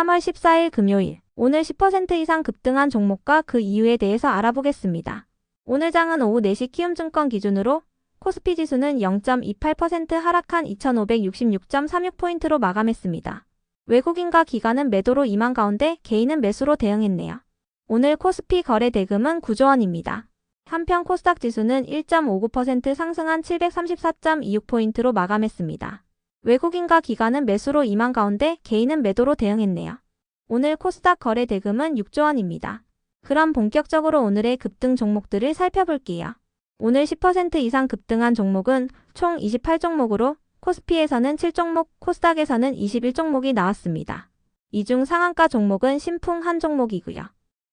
3월 14일 금요일 오늘 10% 이상 급등한 종목과 그 이유에 대해서 알아보겠습니다. 오늘 장은 오후 4시 키움증권 기준으로 코스피 지수는 0.28% 하락한 2566.36포인트로 마감했습니다. 외국인과 기관은 매도로 임한 가운데 개인은 매수로 대응했네요. 오늘 코스피 거래 대금은 9조 원입니다. 한편 코스닥 지수는 1.59% 상승한 734.26포인트로 마감했습니다. 외국인과 기관은 매수로 임한 가운데 개인은 매도로 대응했네요. 오늘 코스닥 거래 대금은 6조 원입니다. 그럼 본격적으로 오늘의 급등 종목들을 살펴볼게요. 오늘 10% 이상 급등한 종목은 총 28종목으로 코스피에서는 7종목, 코스닥에서는 21종목이 나왔습니다. 이 중 상한가 종목은 신풍 한 종목이고요.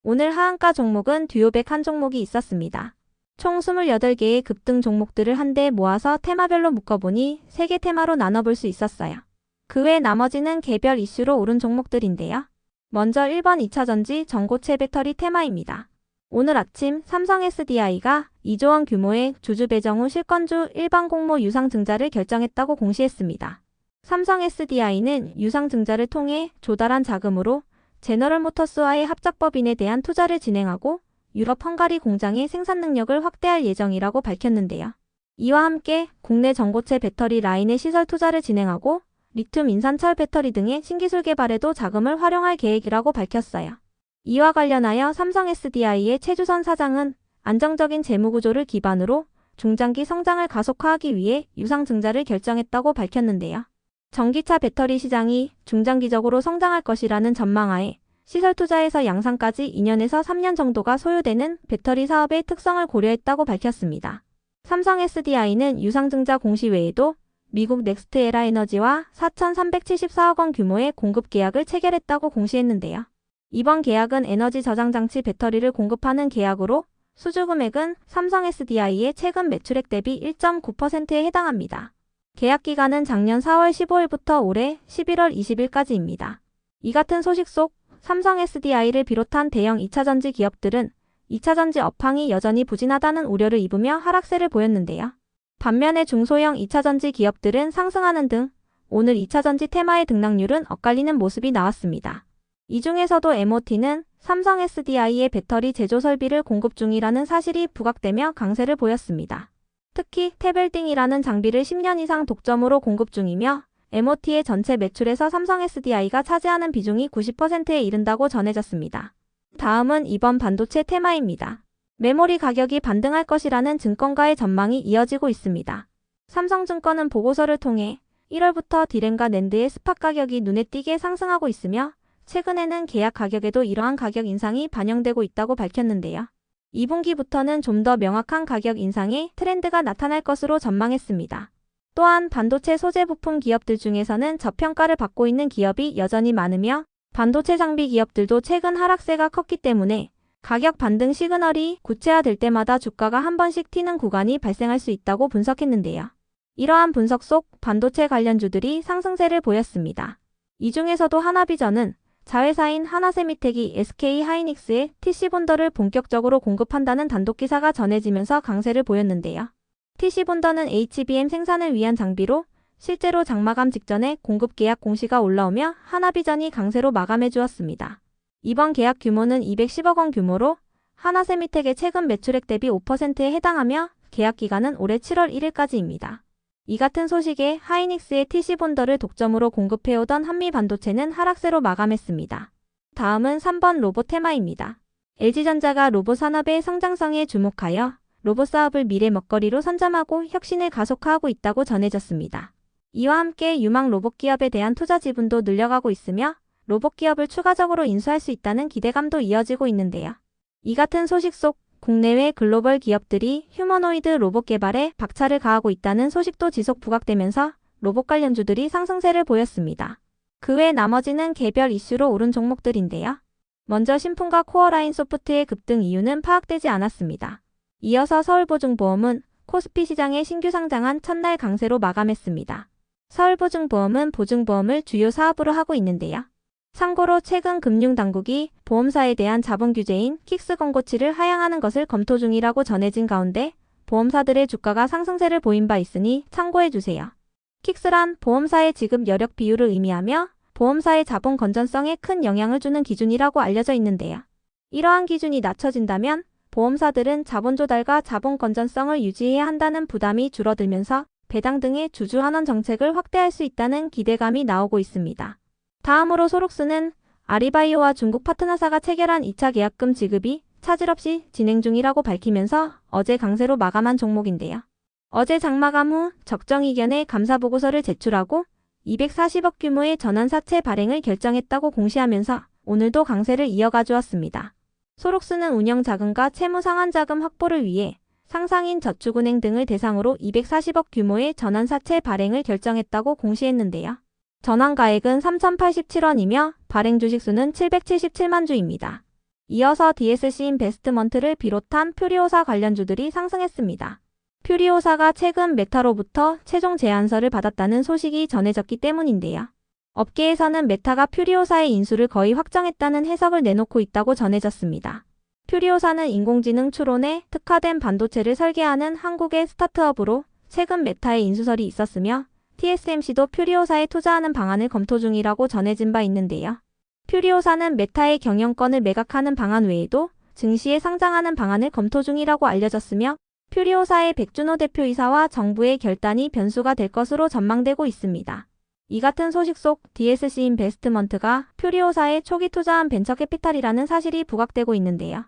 오늘 하한가 종목은 듀오백 한 종목이 있었습니다. 총 28개의 급등 종목들을 한데 모아서 테마별로 묶어보니 3개 테마로 나눠볼 수 있었어요. 그 외 나머지는 개별 이슈로 오른 종목들인데요. 먼저 1번 2차전지 전고체 배터리 테마입니다. 오늘 아침 삼성 SDI가 2조 원 규모의 주주 배정 후 실권주 일반 공모 유상 증자를 결정했다고 공시했습니다. 삼성 SDI는 유상 증자를 통해 조달한 자금으로 제너럴 모터스와의 합작법인에 대한 투자를 진행하고 유럽 헝가리 공장의 생산 능력을 확대할 예정이라고 밝혔는데요. 이와 함께 국내 전고체 배터리 라인의 시설 투자를 진행하고 리튬 인산철 배터리 등의 신기술 개발에도 자금을 활용할 계획이라고 밝혔어요. 이와 관련하여 삼성 SDI의 최주선 사장은 안정적인 재무 구조를 기반으로 중장기 성장을 가속화하기 위해 유상 증자를 결정했다고 밝혔는데요. 전기차 배터리 시장이 중장기적으로 성장할 것이라는 전망하에 시설 투자에서 양산까지 2년에서 3년 정도가 소요되는 배터리 사업의 특성을 고려했다고 밝혔습니다. 삼성 SDI는 유상증자 공시 외에도 미국 넥스트 에라 에너지와 4,374억 원 규모의 공급 계약을 체결했다고 공시했는데요. 이번 계약은 에너지 저장 장치 배터리를 공급하는 계약으로 수주 금액은 삼성 SDI의 최근 매출액 대비 1.9%에 해당합니다. 계약 기간은 작년 4월 15일부터 올해 11월 20일까지입니다. 이 같은 소식 속 삼성 SDI를 비롯한 대형 2차전지 기업들은 2차전지 업황이 여전히 부진하다는 우려를 입으며 하락세를 보였는데요. 반면에 중소형 2차전지 기업들은 상승하는 등 오늘 2차전지 테마의 등락률은 엇갈리는 모습이 나왔습니다. 이 중에서도 MOT는 삼성 SDI의 배터리 제조 설비를 공급 중이라는 사실이 부각되며 강세를 보였습니다. 특히 태벨딩이라는 장비를 10년 이상 독점으로 공급 중이며 MOT의 전체 매출에서 삼성 SDI가 차지하는 비중이 90%에 이른다고 전해졌습니다. 다음은 이번 반도체 테마입니다. 메모리 가격이 반등할 것이라는 증권가의 전망이 이어지고 있습니다. 삼성증권은 보고서를 통해 1월부터 디램과 낸드의 스팟 가격이 눈에 띄게 상승하고 있으며 최근에는 계약 가격에도 이러한 가격 인상이 반영되고 있다고 밝혔는데요. 2분기부터는 좀 더 명확한 가격 인상의 트렌드가 나타날 것으로 전망했습니다. 또한 반도체 소재 부품 기업들 중에서는 저평가를 받고 있는 기업이 여전히 많으며 반도체 장비 기업들도 최근 하락세가 컸기 때문에 가격 반등 시그널이 구체화될 때마다 주가가 한 번씩 튀는 구간이 발생할 수 있다고 분석했는데요. 이러한 분석 속 반도체 관련주들이 상승세를 보였습니다. 이 중에서도 하나비전은 자회사인 하나세미텍이 SK 하이닉스의 TC본더를 본격적으로 공급한다는 단독 기사가 전해지면서 강세를 보였는데요. TC본더는 HBM 생산을 위한 장비로 실제로 장마감 직전에 공급 계약 공시가 올라오며 하나비전이 강세로 마감해 주었습니다. 이번 계약 규모는 210억 원 규모로 하나세미텍의 최근 매출액 대비 5%에 해당하며 계약 기간은 올해 7월 1일까지입니다. 이 같은 소식에 하이닉스의 TC본더를 독점으로 공급해오던 한미 반도체는 하락세로 마감했습니다. 다음은 3번 로봇 테마입니다. LG전자가 로봇 산업의 성장성에 주목하여 로봇 사업을 미래 먹거리로 선점하고 혁신을 가속화하고 있다고 전해졌습니다. 이와 함께 유망 로봇 기업에 대한 투자 지분도 늘려가고 있으며 로봇 기업을 추가적으로 인수할 수 있다는 기대감도 이어지고 있는데요. 이 같은 소식 속 국내외 글로벌 기업들이 휴머노이드 로봇 개발에 박차를 가하고 있다는 소식도 지속 부각되면서 로봇 관련주들이 상승세를 보였습니다. 그 외 나머지는 개별 이슈로 오른 종목들인데요. 먼저 신풍과 코어라인 소프트의 급등 이유는 파악되지 않았습니다. 이어서 서울보증보험은 코스피 시장에 신규 상장한 첫날 강세로 마감했습니다. 서울보증보험은 보증보험을 주요 사업으로 하고 있는데요. 참고로 최근 금융당국이 보험사에 대한 자본 규제인 킥스 권고치를 하향하는 것을 검토 중이라고 전해진 가운데 보험사들의 주가가 상승세를 보인 바 있으니 참고해 주세요. 킥스란 보험사의 지급 여력 비율을 의미하며 보험사의 자본 건전성에 큰 영향을 주는 기준이라고 알려져 있는데요. 이러한 기준이 낮춰진다면 보험사들은 자본 조달과 자본 건전성을 유지해야 한다는 부담이 줄어들면서 배당 등의 주주 환원 정책을 확대할 수 있다는 기대감이 나오고 있습니다. 다음으로 소록스는 아리바이오와 중국 파트너사가 체결한 2차 계약금 지급이 차질 없이 진행 중이라고 밝히면서 어제 강세로 마감한 종목인데요. 어제 장마감 후 적정 이견의 감사 보고서를 제출하고 240억 규모의 전환 사채 발행을 결정했다고 공시하면서 오늘도 강세를 이어가 주었습니다. 소록스는 운영 자금과 채무 상환 자금 확보를 위해 상상인 저축은행 등을 대상으로 240억 규모의 전환 사채 발행을 결정했다고 공시했는데요. 전환 가액은 3,087원이며 발행 주식 수는 777만 주입니다. 이어서 DSC 인베스트먼트를 비롯한 퓨리오사 관련주들이 상승했습니다. 퓨리오사가 최근 메타로부터 최종 제안서를 받았다는 소식이 전해졌기 때문인데요. 업계에서는 메타가 퓨리오사의 인수를 거의 확정했다는 해석을 내놓고 있다고 전해졌습니다. 퓨리오사는 인공지능 추론에 특화된 반도체를 설계하는 한국의 스타트업으로 최근 메타의 인수설이 있었으며 TSMC도 퓨리오사에 투자하는 방안을 검토 중이라고 전해진 바 있는데요. 퓨리오사는 메타의 경영권을 매각하는 방안 외에도 증시에 상장하는 방안을 검토 중이라고 알려졌으며 퓨리오사의 백준호 대표이사와 정부의 결단이 변수가 될 것으로 전망되고 있습니다. 이 같은 소식 속 DSC 인베스트먼트가 퓨리오사에 초기 투자한 벤처 캐피탈이라는 사실이 부각되고 있는데요.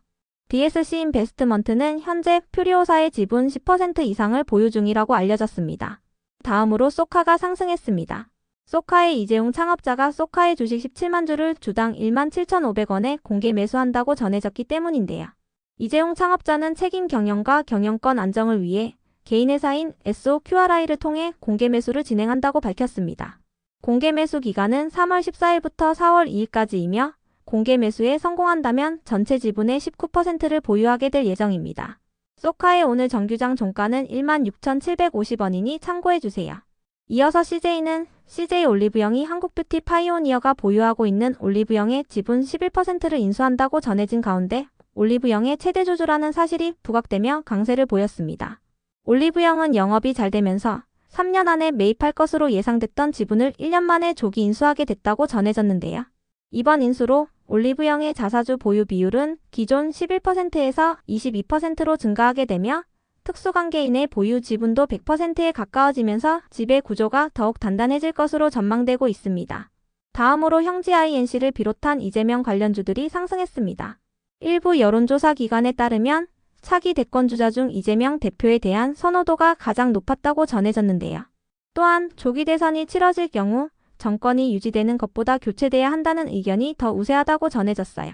DSC 인베스트먼트는 현재 퓨리오사의 지분 10% 이상을 보유 중이라고 알려졌습니다. 다음으로 소카가 상승했습니다. 소카의 이재용 창업자가 소카의 주식 17만 주를 주당 1만 7,500원에 공개 매수한다고 전해졌기 때문인데요. 이재용 창업자는 책임 경영과 경영권 안정을 위해 개인 회사인 SOQRI를 통해 공개 매수를 진행한다고 밝혔습니다. 공개 매수 기간은 3월 14일부터 4월 2일까지이며 공개 매수에 성공한다면 전체 지분의 19%를 보유하게 될 예정입니다. 소카의 오늘 정규장 종가는 16,750원이니 참고해주세요. 이어서 CJ는 CJ 올리브영이 한국뷰티 파이오니어가 보유하고 있는 올리브영의 지분 11%를 인수한다고 전해진 가운데 올리브영의 최대 주주라는 사실이 부각되며 강세를 보였습니다. 올리브영은 영업이 잘 되면서 3년 안에 매입할 것으로 예상됐던 지분을 1년 만에 조기 인수하게 됐다고 전해졌는데요. 이번 인수로 올리브영의 자사주 보유 비율은 기존 11%에서 22%로 증가하게 되며 특수관계인의 보유 지분도 100%에 가까워지면서 지배 구조가 더욱 단단해질 것으로 전망되고 있습니다. 다음으로 형지 INC를 비롯한 이재명 관련주들이 상승했습니다. 일부 여론조사 기관에 따르면 차기 대권 주자 중 이재명 대표에 대한 선호도가 가장 높았다고 전해졌는데요. 또한 조기 대선이 치러질 경우 정권이 유지되는 것보다 교체돼야 한다는 의견이 더 우세하다고 전해졌어요.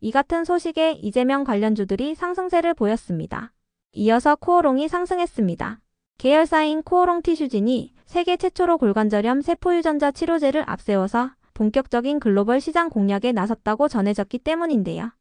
이 같은 소식에 이재명 관련주들이 상승세를 보였습니다. 이어서 코오롱이 상승했습니다. 계열사인 코오롱 티슈진이 세계 최초로 골관절염 세포유전자 치료제를 앞세워서 본격적인 글로벌 시장 공략에 나섰다고 전해졌기 때문인데요.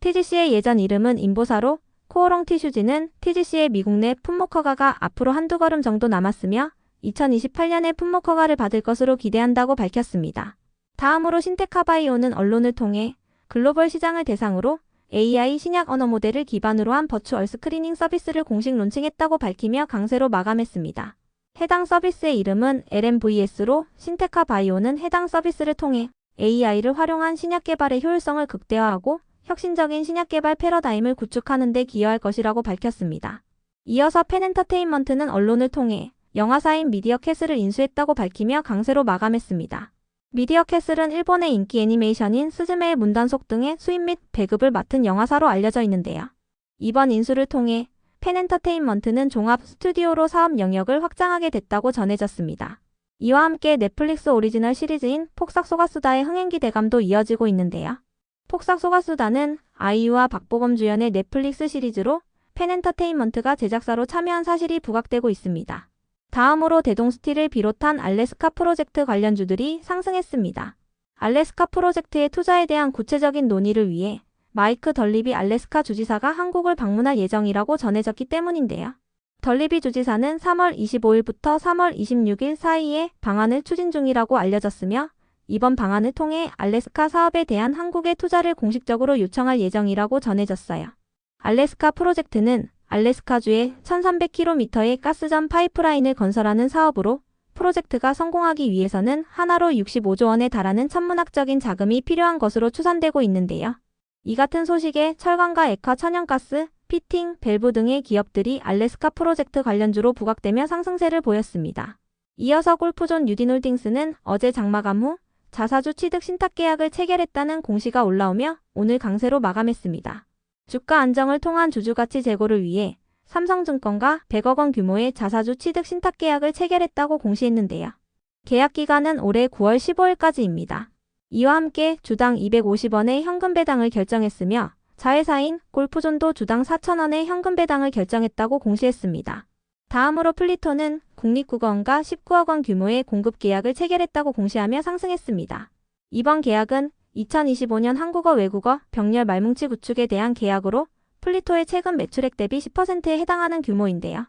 TGC의 예전 이름은 인보사로 코오롱 티슈진은 TGC의 미국 내 품목 허가가 앞으로 한두 걸음 정도 남았으며 2028년에 품목 허가를 받을 것으로 기대한다고 밝혔습니다. 다음으로 신테카바이오는 언론을 통해 글로벌 시장을 대상으로 AI 신약 언어 모델을 기반으로 한 버추얼 스크리닝 서비스를 공식 론칭했다고 밝히며 강세로 마감했습니다. 해당 서비스의 이름은 LMVS로 신테카바이오는 해당 서비스를 통해 AI를 활용한 신약 개발의 효율성을 극대화하고 혁신적인 신약 개발 패러다임을 구축하는 데 기여할 것이라고 밝혔습니다. 이어서 펜엔터테인먼트는 언론을 통해 영화사인 미디어 캐슬을 인수했다고 밝히며 강세로 마감했습니다. 미디어 캐슬은 일본의 인기 애니메이션인 스즈메의 문단속 등의 수입 및 배급을 맡은 영화사로 알려져 있는데요. 이번 인수를 통해 펜엔터테인먼트는 종합 스튜디오로 사업 영역을 확장하게 됐다고 전해졌습니다. 이와 함께 넷플릭스 오리지널 시리즈인 폭삭 소가수다의 흥행 기 대감도 이어지고 있는데요. 폭삭 소가수다는 아이유와 박보검 주연의 넷플릭스 시리즈로 펜엔터테인먼트가 제작사로 참여한 사실이 부각되고 있습니다. 다음으로 대동스틸을 비롯한 알래스카 프로젝트 관련주들이 상승했습니다. 알래스카 프로젝트의 투자에 대한 구체적인 논의를 위해 마이크 덜리비 알래스카 주지사가 한국을 방문할 예정이라고 전해졌기 때문인데요. 덜리비 주지사는 3월 25일부터 3월 26일 사이에 방안을 추진 중이라고 알려졌으며 이번 방안을 통해 알래스카 사업에 대한 한국의 투자를 공식적으로 요청할 예정이라고 전해졌어요. 알래스카 프로젝트는 알래스카주에 1300km의 가스전 파이프라인을 건설하는 사업으로 프로젝트가 성공하기 위해서는 하나로 65조 원에 달하는 천문학적인 자금이 필요한 것으로 추산되고 있는데요. 이 같은 소식에 철강과 액화 천연가스, 피팅, 밸브 등의 기업들이 알래스카 프로젝트 관련주로 부각되며 상승세를 보였습니다. 이어서 골프존 유딘홀딩스는 어제 장마감 후 자사주 취득 신탁 계약을 체결했다는 공시가 올라오며 오늘 강세로 마감했습니다. 주가 안정을 통한 주주가치 제고를 위해 삼성증권과 100억 원 규모의 자사주 취득 신탁 계약을 체결했다고 공시했는데요. 계약 기간은 올해 9월 15일까지입니다. 이와 함께 주당 250원의 현금 배당을 결정했으며 자회사인 골프존도 주당 4,000원의 현금 배당을 결정했다고 공시했습니다. 다음으로 플리토는 국립국어원과 19억 원 규모의 공급 계약을 체결했다고 공시하며 상승했습니다. 이번 계약은 2025년 한국어 외국어 병렬 말뭉치 구축에 대한 계약으로 플리토의 최근 매출액 대비 10%에 해당하는 규모인데요.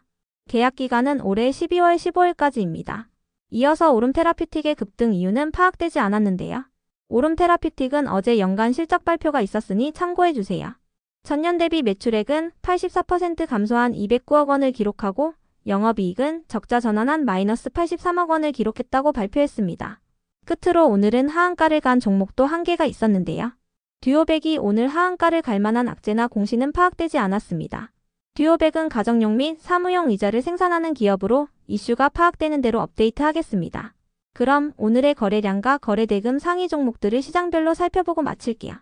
계약 기간은 올해 12월 15일까지입니다. 이어서 오름테라피틱의 급등 이유는 파악되지 않았는데요. 오름테라피틱은 어제 연간 실적 발표가 있었으니 참고해주세요. 전년 대비 매출액은 84% 감소한 209억 원을 기록하고 영업이익은 적자 전환한 마이너스 83억 원을 기록했다고 발표했습니다. 끝으로 오늘은 하한가를 간 종목도 한 개가 있었는데요. 듀오백이 오늘 하한가를 갈 만한 악재나 공시는 파악되지 않았습니다. 듀오백은 가정용 및 사무용 의자를 생산하는 기업으로 이슈가 파악되는 대로 업데이트하겠습니다. 그럼 오늘의 거래량과 거래대금 상위 종목들을 시장별로 살펴보고 마칠게요.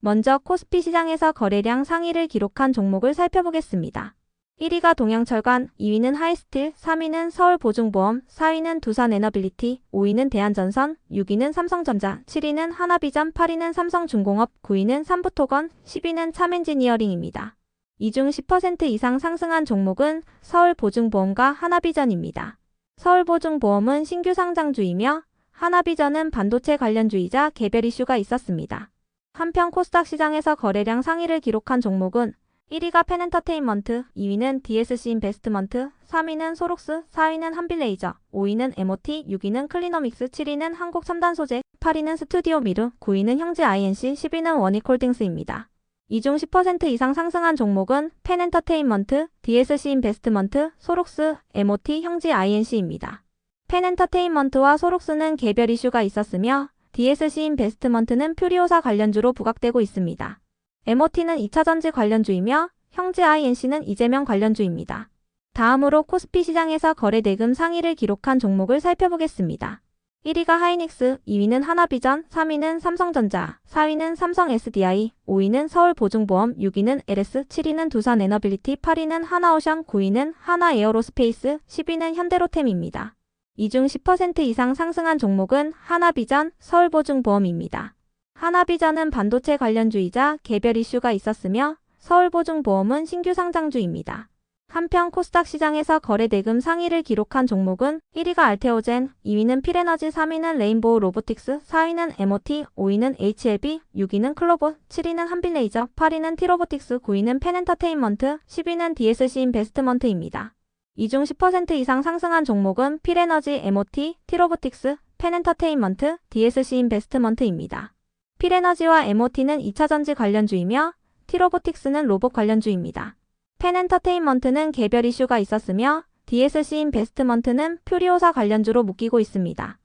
먼저 코스피 시장에서 거래량 상위를 기록한 종목을 살펴보겠습니다. 1위가 동양철관, 2위는 하이스틸, 3위는 서울보증보험, 4위는 두산에너빌리티, 5위는 대한전선, 6위는 삼성전자, 7위는 하나비전, 8위는 삼성중공업, 9위는 삼부토건, 10위는 참엔지니어링입니다. 이 중 10% 이상 상승한 종목은 서울보증보험과 하나비전입니다. 서울보증보험은 신규 상장주이며 하나비전은 반도체 관련주이자 개별 이슈가 있었습니다. 한편 코스닥 시장에서 거래량 상위를 기록한 종목은 1위가 펜엔터테인먼트, 2위는 DSC 인베스트먼트, 3위는 소록스, 4위는 한빌레이저, 5위는 MOT, 6위는 클리너믹스, 7위는 한국 첨단 소재, 8위는 스튜디오 미르, 9위는 형제 INC, 10위는 원익홀딩스입니다. 이 중 10% 이상 상승한 종목은 펜엔터테인먼트, DSC 인베스트먼트, 소록스, MOT, 형제 INC입니다. 펜엔터테인먼트와 소록스는 개별 이슈가 있었으며 DSC 인베스트먼트는 퓨리오사 관련주로 부각되고 있습니다. MOT는 2차전지 관련주이며 형제 INC는 이재명 관련주입니다. 다음으로 코스피 시장에서 거래대금 상위를 기록한 종목을 살펴보겠습니다. 1위가 하이닉스, 2위는 하나비전, 3위는 삼성전자, 4위는 삼성 SDI, 5위는 서울보증보험, 6위는 LS, 7위는 두산에너빌리티, 8위는 하나오션, 9위는 하나에어로스페이스, 10위는 현대로템입니다. 이 중 10% 이상 상승한 종목은 하나비전, 서울보증보험입니다. 하나비전은 반도체 관련주이자 개별 이슈가 있었으며 서울보증보험은 신규 상장주입니다. 한편 코스닥 시장에서 거래 대금 상위를 기록한 종목은 1위가 알테오젠, 2위는 필에너지, 3위는 레인보우 로보틱스, 4위는 MOT, 5위는 HLB, 6위는 클로버, 7위는 한빌레이저, 8위는 티로보틱스, 9위는 펜엔터테인먼트, 10위는 DSC 인베스트먼트입니다. 이 중 10% 이상 상승한 종목은 필에너지, MOT, 티로보틱스, 펜엔터테인먼트, DSC 인베스트먼트입니다. 필에너지와 MOT는 2차전지 관련주이며 티로보틱스는 로봇 관련주입니다. 펜엔터테인먼트는 개별 이슈가 있었으며 DSC 인베스트먼트는 퓨리오사 관련주로 묶이고 있습니다.